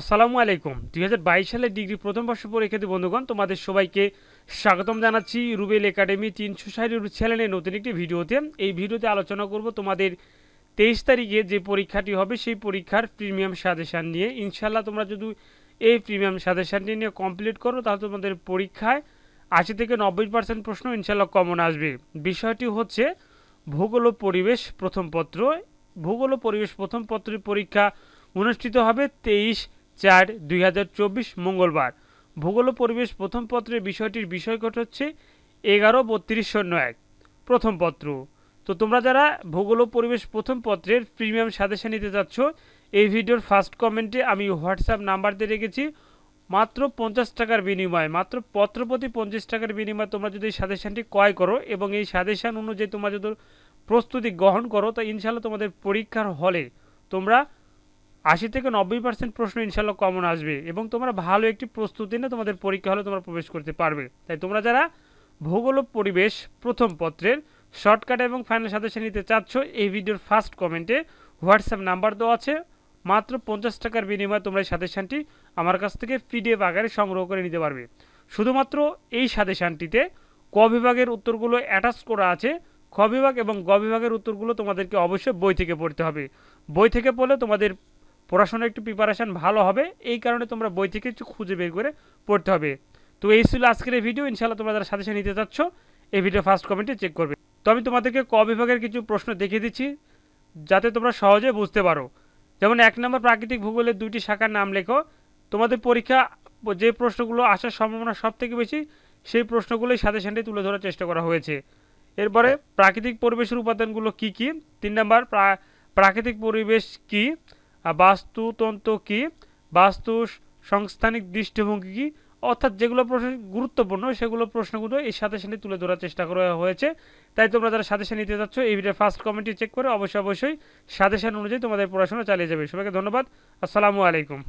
আসসালামু আলাইকুম। দুই সালে ডিগ্রি প্রথম বর্ষ পরীক্ষার্থী বন্ধুগণ, তোমাদের সবাইকে স্বাগতম জানাচ্ছি রুবেল একাডেমি তিনশো ষাটের চ্যানেলের নতুন একটি ভিডিওতে। এই ভিডিওতে আলোচনা করব তোমাদের তেইশ তারিখে যে পরীক্ষাটি হবে, সেই পরীক্ষার প্রিমিয়াম সাজেশান নিয়ে। ইনশাল্লাহ তোমরা যদি এই প্রিমিয়াম সাজেশানটি নিয়ে কমপ্লিট করো, তাহলে তোমাদের পরীক্ষায় আশি থেকে নব্বই পার্সেন্ট প্রশ্ন ইনশাল্লাহ কমন আসবে। বিষয়টি হচ্ছে ভূগোল ও পরিবেশ প্রথম পত্র। ভূগোল ও পরিবেশ প্রথম পত্রের পরীক্ষা অনুষ্ঠিত হবে তেইশ চার দুই মঙ্গলবার। ভূগোল পরিবেশ প্রথম পত্রের বিষয়টির বিষয়কট হচ্ছে এগারো বত্রিশ শূন্য এক। প্রথম পত্র। তো তোমরা যারা ভূগোল পরিবেশ প্রথম পত্রের প্রিমিয়াম সাজেশন নিতে চাচ্ছ এই ভিডিওর ফার্স্ট কমেন্টে আমি হোয়াটসঅ্যাপ নাম্বার দিয়ে রেখেছি। মাত্র পঞ্চাশ টাকার বিনিময়ে, মাত্র পত্র প্রতি পঞ্চাশ টাকার বিনিময়ে তোমরা যদি এই সাজেশনটি ক্রয় করো এবং এই সাজেশন অনুযায়ী তোমরা যদি প্রস্তুতি গ্রহণ করো, তো ইনশাল্লাহ তোমাদের পরীক্ষার হলে তোমরা আশি থেকে নব্বই পার্সেন্ট প্রশ্ন ইনশাল্লাহ কমন আসবে এবং তোমরা ভালো একটি প্রস্তুতি নিয়ে তোমাদের পরীক্ষা হলে তোমরা প্রবেশ করতে পারবে। তাই তোমরা যারা ভূগোল পরিবেশ প্রথম পত্রের শর্টকাট এবং ফাইনাল সাজেশন নিতে চাচ্ছ, এই ভিডিওর ফার্স্ট কমেন্টে হোয়াটসঅ্যাপ নাম্বার দেওয়া আছে। মাত্র পঞ্চাশ টাকার বিনিময়ে তোমরা এই সাজেশনটি আমার কাছ থেকে পিডিএফ আকারে সংগ্রহ করে নিতে পারবে। শুধুমাত্র এই সাজেশনটিতে ক বিভাগের উত্তরগুলো অ্যাটাচ করা আছে। খ বিভাগ এবং গ বিভাগের উত্তরগুলো তোমাদেরকে অবশ্যই বই থেকে পড়তে হবে। বই থেকে পড়লে তোমাদের পড়াশোনার একটু প্রিপারেশান ভালো হবে। এই কারণে তোমরা বই থেকে একটু খুঁজে বের করে পড়তে হবে। তো এই ছিল আজকের এই ভিডিও ইনশাল্লাহ তোমরা যারা সাথে সাথে নিতে চাচ্ছ, এই ভিডিও ফার্স্ট কমেন্টে চেক করবে। তো আমি তোমাদেরকে ক বিভাগের কিছু প্রশ্ন দেখিয়ে দিচ্ছি, যাতে তোমরা সহজে বুঝতে পারো। যেমন এক নম্বর, প্রাকৃতিক ভূগোলের দুটি শাখার নাম লেখো। তোমাদের পরীক্ষা, যে প্রশ্নগুলো আসার সম্ভাবনা সব থেকে বেশি, সেই প্রশ্নগুলোই সাথে সাথে তুলে ধরার চেষ্টা করা হয়েছে। এরপরে, প্রাকৃতিক পরিবেশের উপাদানগুলো কি কি? তিন নম্বর, প্রা- প্রাকৃতিক পরিবেশ কি? বাস্তুতন্ত্র কি? বাস্তু সংস্থানিক দৃষ্টিভঙ্গি কি? অর্থাৎ যেগুলো প্রশ্ন গুরুত্বপূর্ণ, সেগুলো প্রশ্নগুলো এই সাথে তুলে ধরার চেষ্টা করা হয়েছে। তাই তোমরা যারা সাজেশন নিতে যাচ্ছ, এই ভিডিও ফার্স্ট কমেন্টটি চেক করে অবশ্যই অবশ্যই সাজেশন অনুযায়ী তোমাদের পড়াশোনা চালিয়ে যাবে। সবাইকে ধন্যবাদ। আসসালামু আলাইকুম।